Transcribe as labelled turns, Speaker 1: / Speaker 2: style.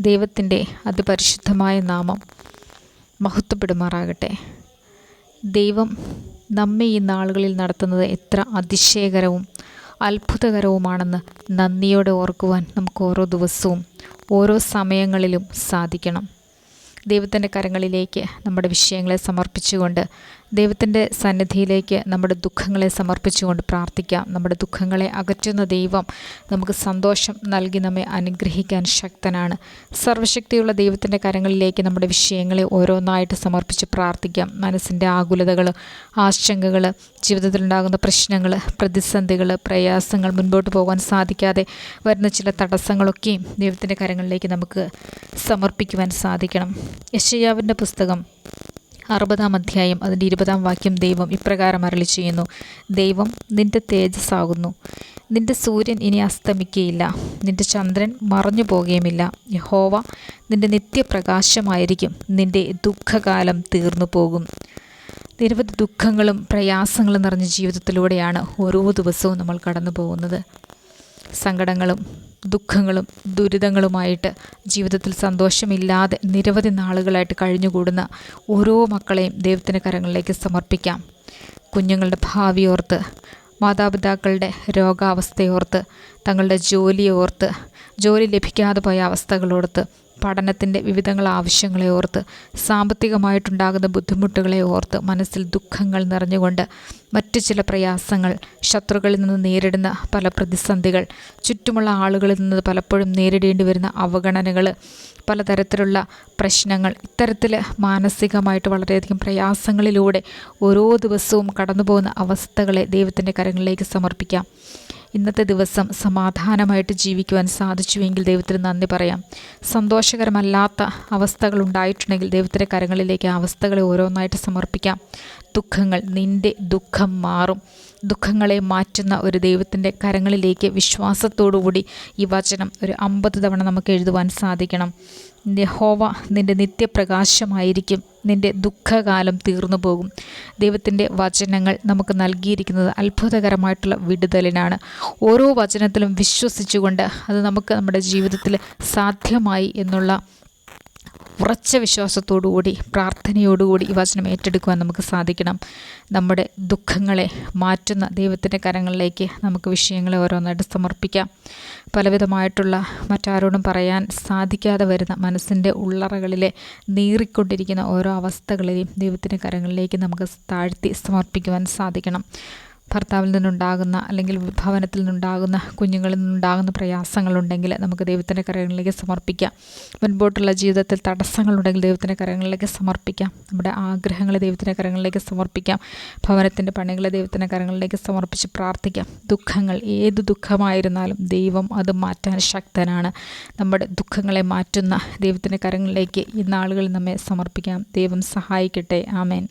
Speaker 1: ദൈവത്തിന്റെ അതിപരിശുദ്ധമായ നാമം മഹത്വപ്പെടുമാറാകട്ടെ. ദൈവം നമ്മെ ഈ നാളുകളിൽ നടത്തുന്നത് എത്ര അതിശയകരവും അത്ഭുതകരവുമാണെന്ന് നന്ദിയോടെ ഓർക്കുവാൻ നമുക്ക് ഓരോ ദിവസവും ഓരോ സമയങ്ങളിലും സാധിക്കണം. ദൈവത്തിന്റെ കരങ്ങളിലേക്ക് നമ്മുടെ വിഷയങ്ങളെ സമർപ്പിച്ചുകൊണ്ട് ദൈവത്തിന്റെ സന്നിധിയിലേക്ക് നമ്മുടെ ദുഃഖങ്ങളെ സമർപ്പിച്ചുകൊണ്ട് പ്രാർത്ഥിക്കാം. നമ്മുടെ ദുഃഖങ്ങളെ അകറ്റുന്ന ദൈവം നമുക്ക് സന്തോഷം നൽകി നമ്മെ അനുഗ്രഹിക്കാൻ ശക്തനാണ്. സർവശക്തിയുള്ള ദൈവത്തിന്റെ കരങ്ങളിലേക്ക് നമ്മുടെ വിഷയങ്ങളെ ഓരോന്നായിട്ട് സമർപ്പിച്ച് പ്രാർത്ഥിക്കാം. മനസ്സിന്റെ ആകുലതകൾ ആശങ്കകൾ ജീവിതത്തിലുണ്ടാകുന്ന പ്രശ്നങ്ങൾ പ്രതിസന്ധികൾ പ്രയാസങ്ങൾ മുൻപോട്ട് പോകാൻ സാധിക്കാതെ വരുന്ന ചില തടസ്സങ്ങളൊക്കെയും ദൈവത്തിന്റെ കരങ്ങളിലേക്ക് നമുക്ക് സമർപ്പിക്കുവാൻ സാധിക്കണം. യശയാവിന്റെ പുസ്തകം അറുപതാം അധ്യായം അതിന്റെ ഇരുപതാം വാക്യം ദൈവം ഇപ്രകാരം അരളി ചെയ്യുന്നു. ദൈവം നിന്റെ തേജസ്സാകുന്നു. നിന്റെ സൂര്യൻ ഇനി അസ്തമിക്കുകയില്ല നിന്റെ ചന്ദ്രൻ മറഞ്ഞു പോകുകയുമില്ല യഹോവ നിന്റെ നിത്യപ്രകാശമായിരിക്കും. നിന്റെ ദുഃഖകാലം തീർന്നു പോകും നിരവധി ദുഃഖങ്ങളും പ്രയാസങ്ങളും നിറഞ്ഞ ജീവിതത്തിലൂടെയാണ് ഓരോ ദിവസവും നമ്മൾ കടന്നു പോകുന്നത് സങ്കടങ്ങളും ദുഃഖങ്ങളും ദുരിതങ്ങളുമായിട്ട് ജീവിതത്തിൽ സന്തോഷമില്ലാതെ നിരവധി നാളുകളായിട്ട് കഴിഞ്ഞുകൂടുന്ന ഓരോ മക്കളെയും ദൈവത്തിന്റെ കരങ്ങളിലേക്ക് സമർപ്പിക്കാം. കുഞ്ഞുങ്ങളുടെ ഭാവി ഓർത്ത് മാതാപിതാക്കളുടെ രോഗാവസ്ഥയോർത്ത് തങ്ങളുടെ ജോലിയോർത്ത് ജോലി ലഭിക്കാതെ പോയ അവസ്ഥകളോർത്ത് പഠനത്തിന്റെ വിവിധങ്ങൾ ആവശ്യങ്ങളെ ഓർത്ത് സാമ്പത്തികമായിട്ടുണ്ടാകുന്ന ബുദ്ധിമുട്ടുകളെ ഓർത്ത് മനസ്സിൽ ദുഃഖങ്ങൾ നിറഞ്ഞുകൊണ്ട് മറ്റു ചില പ്രയാസങ്ങൾ ശത്രുക്കളിൽ നിന്ന് നേരിടുന്ന പല പ്രതിസന്ധികൾ ചുറ്റുമുള്ള ആളുകളിൽ നിന്ന് പലപ്പോഴും നേരിടേണ്ടി വരുന്ന അവഗണനകൾ പലതരത്തിലുള്ള പ്രശ്നങ്ങൾ ഇത്തരത്തിൽ മാനസികമായിട്ട് വളരെയധികം പ്രയാസങ്ങളിലൂടെ ഓരോ ദിവസവും കടന്നു പോകുന്ന അവസ്ഥകളെ ദൈവത്തിന്റെ കരങ്ങളിലേക്ക് സമർപ്പിക്കാം. ഇന്നത്തെ ദിവസം സമാധാനമായിട്ട് ജീവിക്കുവാൻ സാധിച്ചുവെങ്കിൽ ദൈവത്തിന് നന്ദി പറയാം. സന്തോഷകരമല്ലാത്ത അവസ്ഥകൾ ഉണ്ടായിട്ടുണ്ടെങ്കിൽ ദൈവത്തിന്റെ കരങ്ങളിലേക്ക് ആ അവസ്ഥകളെ ഓരോന്നായിട്ട് സമർപ്പിക്കാം. ദുഃഖങ്ങൾ നിന്റെ ദുഃഖം മാറും. ദുഃഖങ്ങളെ മാറ്റുന്ന ഒരു ദൈവത്തിന്റെ കരങ്ങളിലേക്ക് വിശ്വാസത്തോടുകൂടി ഈ വചനം ഒരു അമ്പത് തവണ നമുക്ക് എഴുതുവാൻ സാധിക്കണം. ഹോവ നിന്റെ നിത്യപ്രകാശമായിരിക്കും. നിന്റെ ദുഃഖകാലം തീർന്നു പോകും. ദൈവത്തിന്റെ വചനങ്ങൾ നമുക്ക് നൽകിയിരിക്കുന്നത് അത്ഭുതകരമായിട്ടുള്ള വിടുതലിനാണ്. ഓരോ വചനത്തിലും വിശ്വസിച്ചുകൊണ്ട് അത് നമുക്ക് നമ്മുടെ ജീവിതത്തിൽ സാധ്യമായി എന്നുള്ള ഉറച്ച വിശ്വാസത്തോടുകൂടി പ്രാർത്ഥനയോടുകൂടി ഈ വചനം ഏറ്റെടുക്കുവാൻ നമുക്ക് സാധിക്കണം. നമ്മുടെ ദുഃഖങ്ങളെ മാറ്റുന്ന ദൈവത്തിന്റെ കരങ്ങളിലേക്ക് നമുക്ക് വിഷയങ്ങളെ ഓരോന്നായിട്ട് സമർപ്പിക്കാം. പലവിധമായിട്ടുള്ള മറ്റാരോടും പറയാൻ സാധിക്കാതെ വരുന്ന മനസ്സിന്റെ ഉള്ളറകളിലെ നീറിക്കൊണ്ടിരിക്കുന്ന ഓരോ അവസ്ഥകളെയും ദൈവത്തിന്റെ കരങ്ങളിലേക്ക് നമുക്ക് താഴ്ത്തി സമർപ്പിക്കുവാൻ സാധിക്കണം. ഭർത്താവിൽ നിന്നുണ്ടാകുന്ന അല്ലെങ്കിൽ ഭവനത്തിൽ നിന്നുണ്ടാകുന്ന കുഞ്ഞുങ്ങളിൽ നിന്നുണ്ടാകുന്ന പ്രയാസങ്ങളുണ്ടെങ്കിൽ നമുക്ക് ദൈവത്തിന്റെ കരങ്ങളിലേക്ക് സമർപ്പിക്കാം. മുൻപോട്ടുള്ള ജീവിതത്തിൽ തടസ്സങ്ങളുണ്ടെങ്കിൽ ദൈവത്തിന്റെ കരങ്ങളിലേക്ക് സമർപ്പിക്കാം. നമ്മുടെ ആഗ്രഹങ്ങളെ ദൈവത്തിന്റെ കരങ്ങളിലേക്ക് സമർപ്പിക്കാം. ഭവനത്തിന്റെ പണികളെ ദൈവത്തിന്റെ കരങ്ങളിലേക്ക് സമർപ്പിച്ച് പ്രാർത്ഥിക്കാം. ദുഃഖങ്ങൾ ഏത് ദുഃഖമായിരുന്നാലും ദൈവം അത് മാറ്റാൻ ശക്തനാണ്. നമ്മുടെ ദുഃഖങ്ങളെ മാറ്റുന്ന ദൈവത്തിന്റെ കരങ്ങളിലേക്ക് ഈ നമ്മെ സമർപ്പിക്കാം. ദൈവം സഹായിക്കട്ടെ. ആമേൻ.